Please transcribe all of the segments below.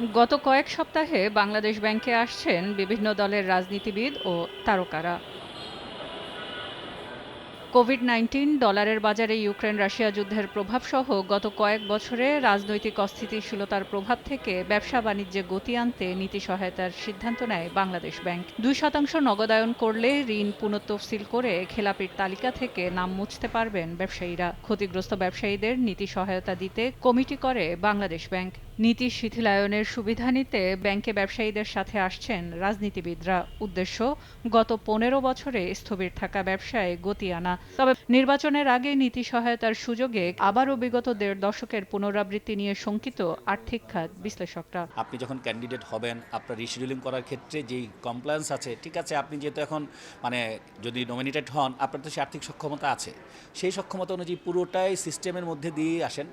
গত কয়েক সপ্তাহে বাংলাদেশ ব্যাংকে আসছেন বিভিন্ন দলের রাজনীতিবিদ ও তারকারা। কোভিড নাইন্টিন, ডলারের বাজারে ইউক্রেন রাশিয়া যুদ্ধের প্রভাব সহ গত কয়েক বছরে রাজনৈতিক অস্থিতিশীলতার প্রভাব থেকে ব্যবসা বাণিজ্যে গতি আনতে নীতি সহায়তার সিদ্ধান্ত নেয় বাংলাদেশ ব্যাংক। দুই শতাংশ নগদায়ন করলে ঋণ পুনঃতফসিল করে খেলাপির তালিকা থেকে নাম মুছতে পারবেন ব্যবসায়ীরা। ক্ষতিগ্রস্ত ব্যবসায়ীদের নীতি সহায়তা দিতে কমিটি করে বাংলাদেশ ব্যাংক। নীতি শিথিলায়নের সুবিধা নিতে ব্যাংকে ব্যবসায়ীদের সাথে আসছেন রাজনীতিবিদরা। উদ্দেশ্য, গত পনেরো বছরে স্থবির থাকা ব্যবসায় গতি আনা। তবে নির্বাচনের আগে নীতি সহায়তার সুযোগে আবারও বিগত দেড় দশকের পুনরাবৃত্তি নিয়ে শঙ্কিত আর্থিক খাত বিশ্লেষকরা। আপনি যখন ক্যান্ডিডেট হবেন, আপনার রিশিডিউলিং করার ক্ষেত্রে যেই কমপ্লায়েন্স আছে, ঠিক আছে, আপনি যেহেতু এখন মানে যদি নমিনেটেড হন, আপনার তো সে আর্থিক সক্ষমতা আছে। সেই সক্ষমতা অনুযায়ী পুরোটাই সিস্টেমের মধ্যে দিয়ে আসেন।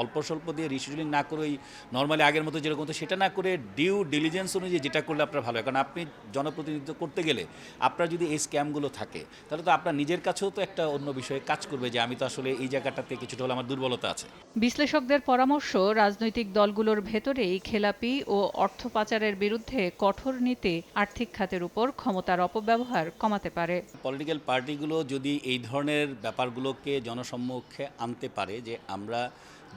অল্প স্বল্প দিয়ে রিশিডিউলিং না করে ওই নর্মালি আগের মতো যেরকম হতো সেটা না করে ডিউ ডিলিজেন্স অনুযায়ী যেটা করলে আপনার ভালো হয়। কারণ আপনি জনপ্রতিনিধিত্ব করতে গেলে আপনার যদি এই স্ক্যামগুলো থাকে তাহলে তো আপনার নিজের কাছেও তো একটা অন্য বিষয়ে কাজ করবে যে আমি তো আসলে এই জায়গাটাতে কিছুটা হলে আমার দুর্বলতা আছে। বিশ্লেষকদের পরামর্শ রাজনৈতিক দলগুলোর ভেতরেই খেলাপি ও অর্থ পাচারের বিরুদ্ধে কঠোর নীতি আর্থিক খাতের উপর ক্ষমতার অপব্যবহার কমাতে পারে। পলিটিক্যাল পার্টিগুলো যদি এই ধরনের ব্যাপারগুলোকে জনসম্মুখে আনতে পারে যে আমরা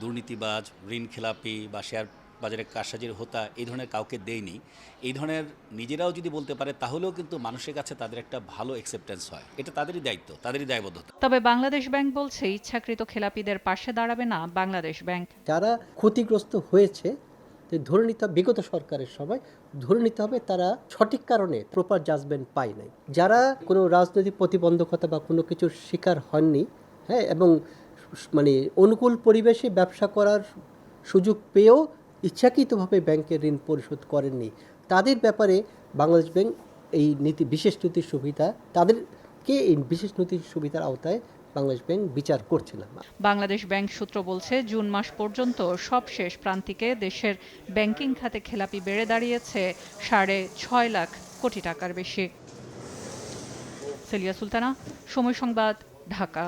দুর্নীতিবাজ ঋণ খেলাপি বা শেয়ার বাজারে কারসাজির হোতা এই ধরনের কাউকে দেয়নি। এই ধরনের নিজেরাও যদি বলতে পারে তাহলেও কিন্তু মানুষের কাছে তাদের একটা ভালো অ্যাকসেপ্টেন্স হয়। এটা তাদেরই দায়িত্ব তাদেরই দায়বদ্ধতা। তবে বাংলাদেশ ব্যাংক বলছে ইচ্ছাকৃত খেলাপিদের পাশে দাঁড়াবে না বাংলাদেশ ব্যাংক। যারা ক্ষতিগ্রস্ত হয়েছে ধরে নিতে হবে বিগত সরকারের সময় ধরে নিতে হবে তারা সঠিক কারণে প্রপার জাজমেন্ট পায় নাই। যারা কোনো রাজনৈতিক প্রতিবন্ধকতা বা কোনো কিছুর শিকার হননি হ্যাঁ এবং মানে অনুকূল পরিবেশে ব্যবসা করার সুযোগ পেয়েও ইচ্ছাকৃতভাবে ব্যাংকের ঋণ পরিশোধ করেননি। তাদের ব্যাপারে বাংলাদেশ ব্যাংক এই নীতি, বিশেষ নীতির সুবিধা, তাদেরকে এই বিশেষ নীতির সুবিধার আওতায় বাংলাদেশ ব্যাংক বিচার করছে না। বাংলাদেশ ব্যাংক সূত্র বলছে, জুন মাস পর্যন্ত সবশেষ প্রান্তিকে দেশের ব্যাংকিং খাতে খেলাপি বেড়ে দাঁড়িয়েছে সাড়ে ছয় লাখ কোটি টাকার বেশি। সেলিয়া সুলতানা, সময় সংবাদ, ঢাকা।